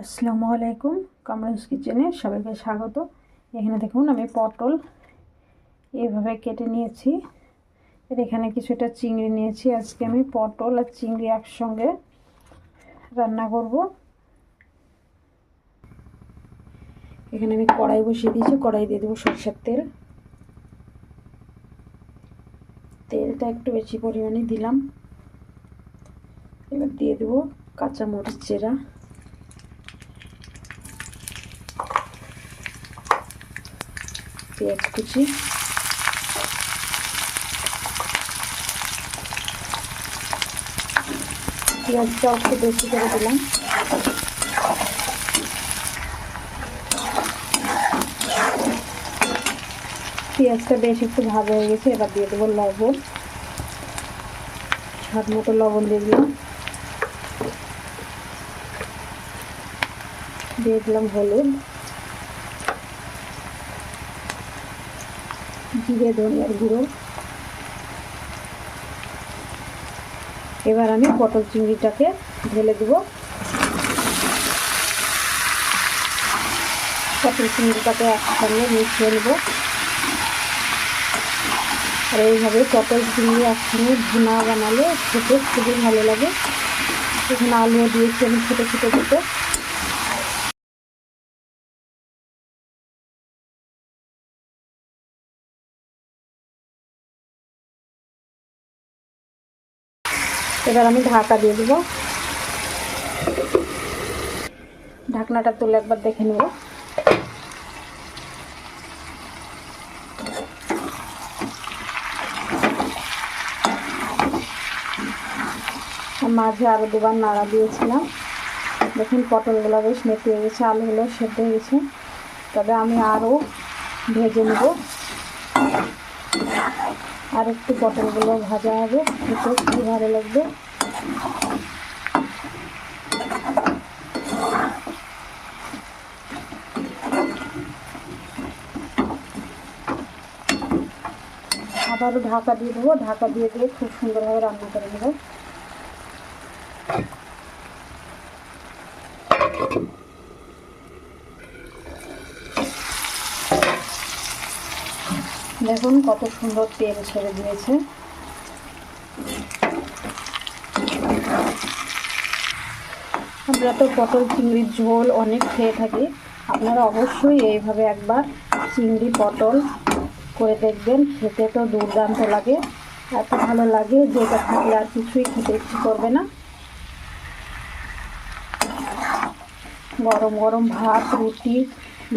আসসালামু আলাইকুম। কামরাজ কিচেনে সবাইকে স্বাগত। এখানে দেখুন, আমি পটল এইভাবে কেটে নিয়েছি। এর এখানে কিছুটা চিংড়ি নিয়েছি। আজকে আমি পটল আর চিংড়ি একসঙ্গে রান্না করব। এখানে আমি কড়াই বসিয়ে দিয়েছি। কড়াই দিয়ে দেবো সরষের তেল। তেলটা একটু বেশি পরিমাণে দিলাম। এবার দিয়ে দেবো কাঁচামরিচ চেরা। পেঁয়াজ কুচি। পেঁয়াজটা একটু বেশি করে দিলাম। পেঁয়াজটা বেশ একটু ভালো হয়ে গেছে, এবার দিয়ে দেবো লবণ। স্বাদ মতো লবণ দিয়ে দিলাম। দিয়ে দিলাম হলুদ। জিরে, ধনিয়ার গুঁড়ো। এবার আমি পটল চিংড়িটাকে ঢেলে দেবো। পটল চিংড়িটাকে একসঙ্গে মিশিয়ে নেব। আর এইভাবে পটল চিংড়ি একসঙ্গে ভুনা বানালে খেতে খুবই ভালো লাগে। এখানে আলুও দিয়েছি আমি ছোটো ছোটো ছোটো। এবার আমি ঢাকা দিয়ে দেবো। ঢাকনাটা তুলে একবার দেখে নেব। মাঝে আরও দুবার নাড়া দিয়েছিলাম। দেখুন, পটলগুলো বেশ মেটে গেছে আলুগুলো সেদ্ধ হয়ে গেছে। তবে আমি আরও ভেজে নেব। আর একটু পটলগুলো ভাজা হবে খেতে খুবই ভালো লাগবে। আবারও ঢাকা দিয়ে দেবো, ঢাকা দিয়ে দিয়ে খুব সুন্দরভাবে রান্না করে নেব। দেখুন কত সুন্দর তেল ছেড়ে দিয়েছে। আমরা তো পটল চিংড়ির ঝোল অনেক খেয়ে থাকি। আপনারা অবশ্যই এইভাবে একবার চিংড়ি পটল করে দেখবেন, খেতে তো দুর্দান্ত লাগে। এত ভালো লাগে যেটা থাকলে আর কিছুই খেতে ইচ্ছে করবে না। গরম গরম ভাত, রুটি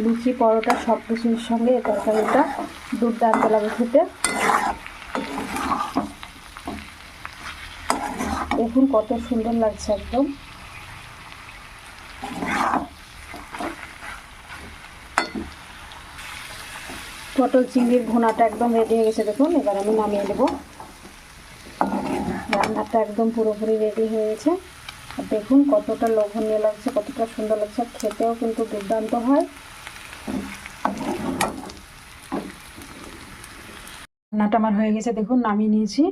লুচি, পরোটা, সব কিছুর সঙ্গে এই তরকারিটা দুর্দান্ত লাগে খেতে। দেখুন কত সুন্দর লাগছে একদম। পটল চিংড়ির ঘোনাটা একদম রেডি হয়ে গেছে, দেখুন। এবার আমি নামিয়ে দেবো। রান্নাটা একদম পুরোপুরি রেডি হয়ে গেছে। দেখুন কতটা লোভনীয় লাগছে, কতটা সুন্দর লাগছে। খেতেও কিন্তু দুর্দান্ত হয়। রান্নাটা আমার হয়ে গেছে দেখুন নামিয়ে নিয়েছি।